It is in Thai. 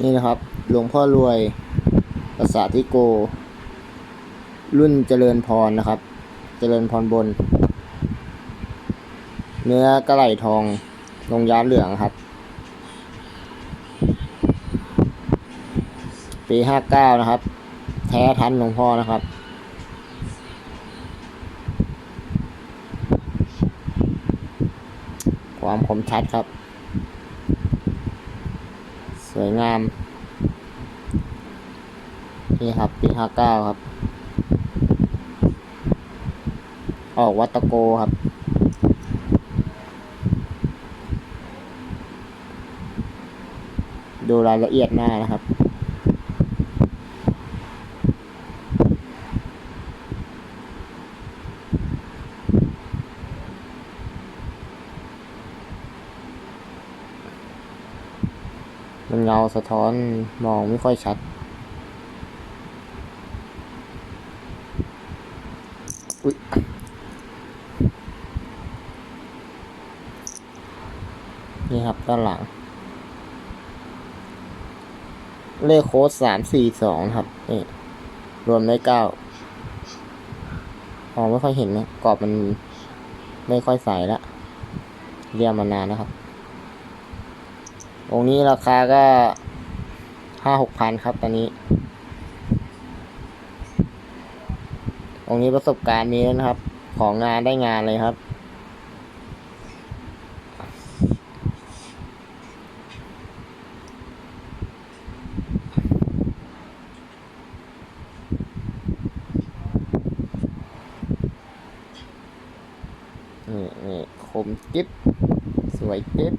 นี่นะครับ หลวงพ่อรวยภาษาทิโก รุ่นเจริญพรนะครับ เจริญพรบน เนื้อกระไหลทองลงย้ามเหลืองครับ ปีห้าเก้านะครับ แท้ทันหลวงพ่อนะครับความคมชัดครับ สวยงาม นี่ครับ ปีห้าเก้าครับ ออกวัตโกครับ ดูรายละเอียดหน้านะครับ มันเงาสะท้อนมองไม่ค่อยชัด อุ๊ยนี่ครับด้านหลัง เลขโค้ดสามสี่สองครับ นี่ รวมได้เก้ามองไม่ค่อยเห็นนะกรอบมันไม่ค่อยใสละเรียกมานานนะครับ องนี้ราคาก็ห้าหกพันครับตอนนี้องนี้ประสบการณ์มีนะครับ ของงานได้งานเลยครับ นี่นี่คมกิ๊บสวยกิ๊บ